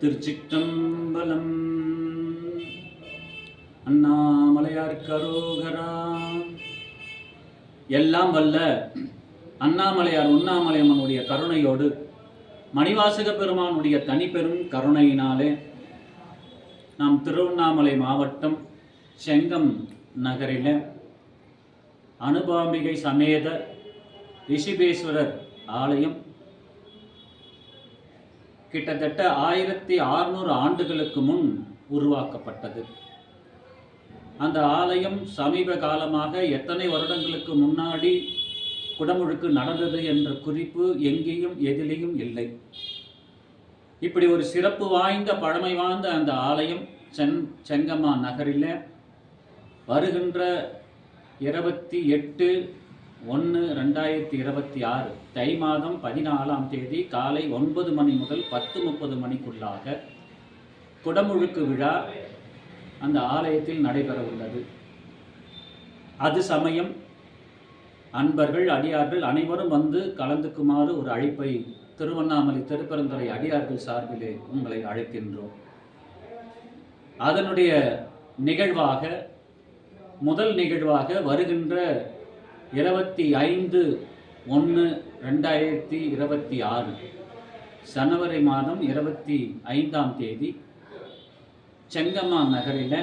திருச்சிற்றம்பலம். அண்ணாமலையார் கரோகரா எல்லாம் வல்ல அண்ணாமலையார் உண்ணாமலையம்மனுடைய கருணையோடு மணிவாசக பெருமானுடைய தனிப்பெரும் கருணையினாலே நாம் திருவண்ணாமலை மாவட்டம் செங்கம் நகரில் அனுபாம்பிகை சமேத ரிஷிபேஸ்வரர் ஆலயம் கிட்டத்தட்ட ஆயிரத்தி அறுநூறு ஆண்டுகளுக்கு முன் உருவாக்கப்பட்டது. அந்த ஆலயம் சமீப காலமாக எத்தனை வருடங்களுக்கு முன்னாடி குடமுழுக்கு நடந்தது என்ற குறிப்பு எங்கேயும் எதிலையும் இல்லை. இப்படி ஒரு சிறப்பு வாய்ந்த பழமை வாய்ந்த அந்த ஆலயம் சென் செங்கம்மா நகரில் வருகின்ற இருபத்தி எட்டு ஒன்று ரெண்டாயிரத்தி இருபத்தி ஆறு தை மாதம் பதினாலாம் தேதி காலை ஒன்பது மணி முதல் பத்து முப்பது மணிக்குள்ளாக குடமுழுக்கு விழா அந்த ஆலயத்தில் நடைபெற உள்ளது. அது சமயம் அன்பர்கள் அடியார்கள் அனைவரும் வந்து கலந்துக்குமாறு ஒரு அழைப்பை திருவண்ணாமலை திருப்பரந்துரை அடியார்கள் சார்பிலே உங்களை அழைக்கின்றோம். அதனுடைய நிகழ்வாக முதல் நிகழ்வாக வருகின்ற இருபத்தி ஐந்து ஒன்று ரெண்டாயிரத்தி இருபத்தி ஆறு. ஜனவரி மாதம் இருபத்தி ஐந்தாம் தேதி செங்கம்மா நகரில்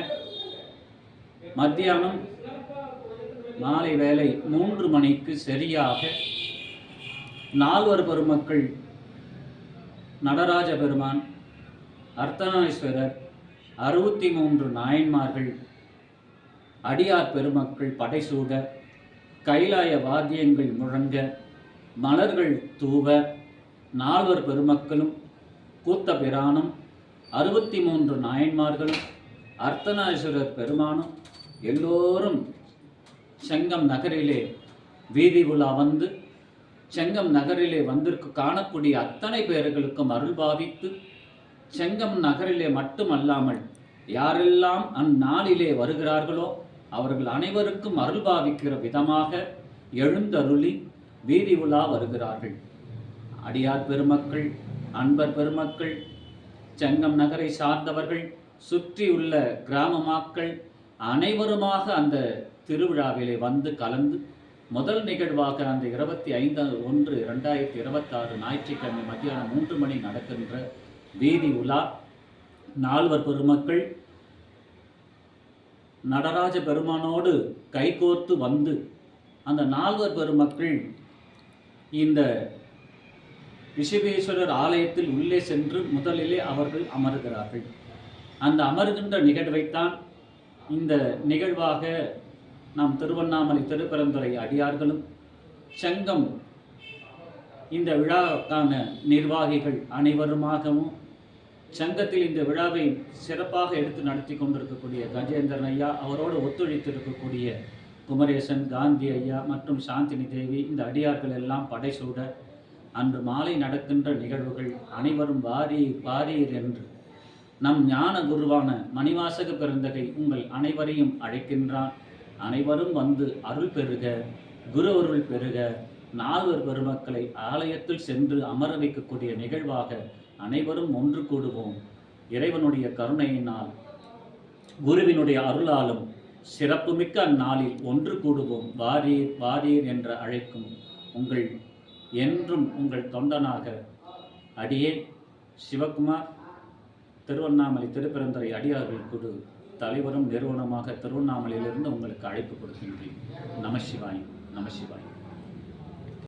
மத்தியானம் மாலை வேலை மூன்று மணிக்கு சரியாக நால்வர் பெருமக்கள் நடராஜ பெருமான் அர்த்தநாரீஸ்வரர் அறுபத்தி மூன்று நாயன்மார்கள் அடியார் பெருமக்கள் படைசூட கைலாய வாத்தியங்கள் முழங்க மலர்கள் தூவ நால்வர் பெருமக்களும் கூத்த பிரானும் அறுபத்தி மூன்று நாயன்மார்களும் அர்த்தநாரீஸ்வரர் பெருமானும் எல்லோரும் செங்கம் நகரிலே வீதி உலா வந்து செங்கம் நகரிலே வந்திருக்கு காணக்கூடிய அத்தனை பேர்களுக்கும் அருள் பாவித்து செங்கம் நகரிலே மட்டுமல்லாமல் யாரெல்லாம் அந்நாளிலே வருகிறார்களோ அவர்கள் அனைவருக்கும் அருள் பாவிக்கிற விதமாக எழுந்தருளி வீதி உலா வருகிறார்கள். அடியார் பெருமக்கள் அன்பர் பெருமக்கள் செங்கம் நகரை சார்ந்தவர்கள் சுற்றியுள்ள கிராம மக்கள் அனைவருமாக அந்த திருவிழாவிலே வந்து கலந்து முதல் நிகழ்வாக அந்த இருபத்தி ஐந்து ஒன்று ரெண்டாயிரத்தி இருபத்தாறு ஞாயிற்றுக்கிழமை மத்தியானம் மூன்று மணி நடக்கின்ற வீதி உலா. நால்வர் பெருமக்கள் நடராஜ பெருமானோடு கைகோர்த்து வந்து அந்த நால்வர் பெருமக்கள் இந்த ரிஷபேஸ்வரர் ஆலயத்தில் உள்ளே சென்று முதலிலே அவர்கள் அமர்கிறார்கள். அந்த அமர்கின்ற நிகழ்வைத்தான் இந்த நிகழ்வாக நாம் திருவண்ணாமலை திருப்பரந்துரை அடியார்களும் சங்கம் இந்த விழாவுக்கான நிர்வாகிகள் அனைவருமாகவும் சங்கத்தில் இந்த விழாவை சிறப்பாக எடுத்து நடத்தி கொண்டிருக்கக்கூடிய கஜேந்திரன் ஐயா அவரோடு ஒத்துழைத்து இருக்கக்கூடிய குமரேசன் காந்தி ஐயா மற்றும் சாந்தினி தேவி இந்த அடியார்கள் எல்லாம் படைசூட அன்று மாலை நடக்கின்ற நிகழ்வுகள் அனைவரும் வாரீர் வாரீர் என்று. நம் ஞான குருவான மணிவாசக பெருந்தகை உங்கள் அனைவரையும் அழைக்கின்றான். அனைவரும் வந்து அருள் பெறுக குரு அருள் பெறுக. நால்வர் பெருமக்களை ஆலயத்தில் சென்று அமர வைக்கக்கூடிய நிகழ்வாக அனைவரும் ஒன்று கூடுவோம். இறைவனுடைய கருணையினால் குருவினுடைய அருளாலும் சிறப்புமிக்க அந்நாளில் ஒன்று கூடுவோம். வாரீர் வாரீர் என்ற அழைக்கும் உங்கள் என்றும் உங்கள் தொண்டனாக அடியே சிவகுமார் திருவண்ணாமலை திருப்பெருந்துறை அடியார்கள் குழு தலைவரும் நிறுவனமாக திருவண்ணாமலையிலிருந்து உங்களுக்கு அழைப்பு கொடுக்கின்றேன். நமசிவாயம் நமசிவாயம்